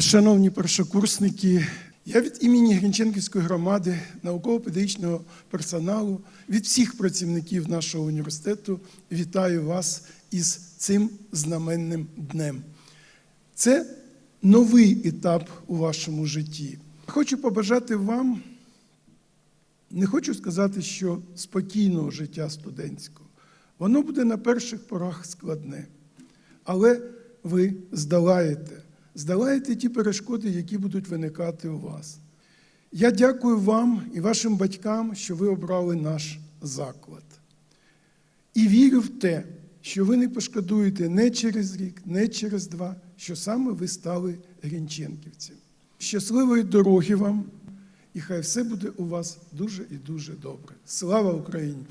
Шановні першокурсники, я від імені Грінченківської громади, науково-педагогічного персоналу, від всіх працівників нашого університету вітаю вас із цим знаменним днем. Це новий етап у вашому житті. Хочу побажати вам, не хочу сказати, що спокійного життя студентського. Воно буде на перших порах складне. Але ви здолаєте, здолаєте ті перешкоди, які будуть виникати у вас. Я дякую вам і вашим батькам, що ви обрали наш заклад. І вірю в те, що ви не пошкодуєте не через рік, не через два, що саме ви стали грінченківцем. Щасливої дороги вам, і хай все буде у вас дуже і дуже добре. Слава Україні!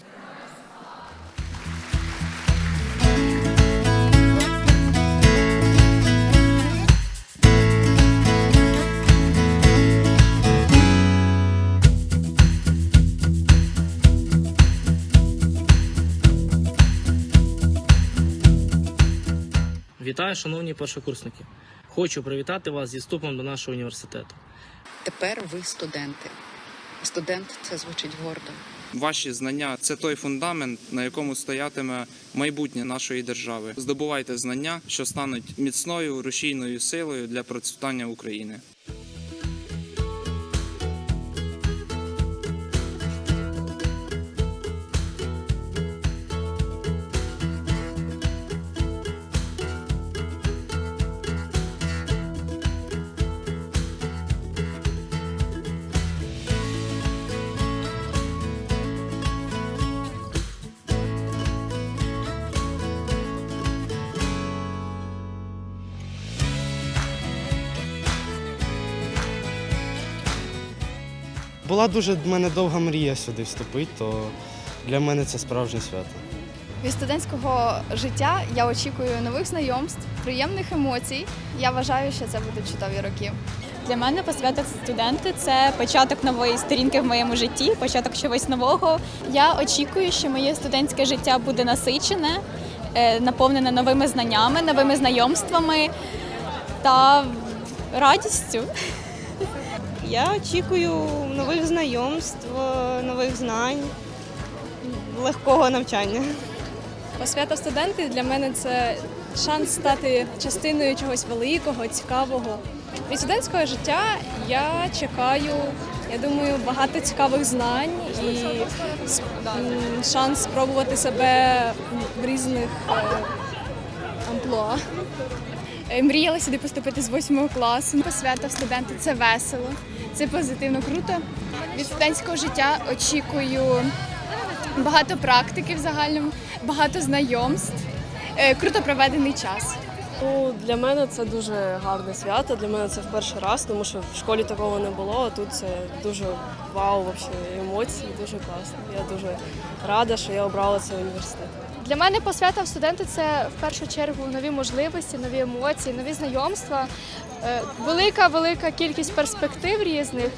Вітаю, шановні першокурсники. Хочу привітати вас зі вступом до нашого університету. Тепер ви студенти. Студент це звучить гордо. Ваші знання це той фундамент, на якому стоятиме майбутнє нашої держави. Здобувайте знання, що стануть міцною рушійною силою для процвітання України. Була дуже в мене довга мрія сюди вступити, то для мене це справжнє свято. Від студентського життя я очікую нових знайомств, приємних емоцій. Я вважаю, що це будуть чудові роки. Для мене посвята студенти це початок нової сторінки в моєму житті, початок чогось нового. Я очікую, що моє студентське життя буде насичене, е, наповнене новими знаннями, новими знайомствами та радістю. Я очікую нових знайомств, нових знань, легкого навчання. Освята студенти для мене це шанс стати частиною чогось великого, цікавого. Від студентського життя я чекаю, я думаю, багато цікавих знань і шанс спробувати себе в різних е, амплуа. Е, Мріяла сюди поступити з восьмого класу. Посвята в студенти це весело, це позитивно, круто. Від студентського життя очікую багато практики в загальному, багато знайомств, е, круто проведений час. Ну, для мене це дуже гарне свято. Для мене це в перший раз, тому що в школі такого не було. А тут це дуже вау, вообще, емоції, дуже класно. Я дуже рада, що я обрала цей університет. Для мене посвята в студенти це в першу чергу нові можливості, нові емоції, нові знайомства, е, велика велика кількість перспектив різних.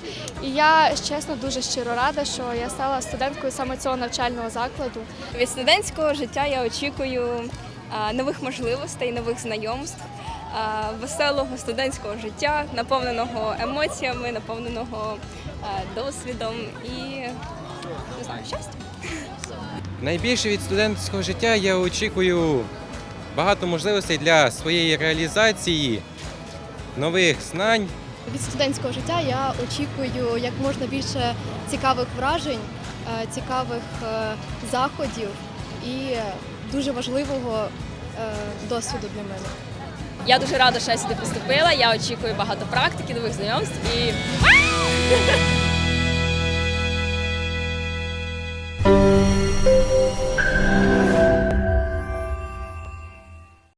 І я чесно дуже щиро рада, що я стала студенткою саме цього навчального закладу. Від студентського життя я очікую нових можливостей, нових знайомств, веселого студентського життя, наповненого емоціями, наповненого досвідом і не знаю, щастя. Найбільше від студентського життя я очікую багато можливостей для своєї реалізації, нових знань. Від студентського життя я очікую як можна більше цікавих вражень, е, цікавих е, заходів і дуже важливого е, досвіду для мене. Я дуже рада, що я сюди поступила. Я очікую багато практики, нових знайомств і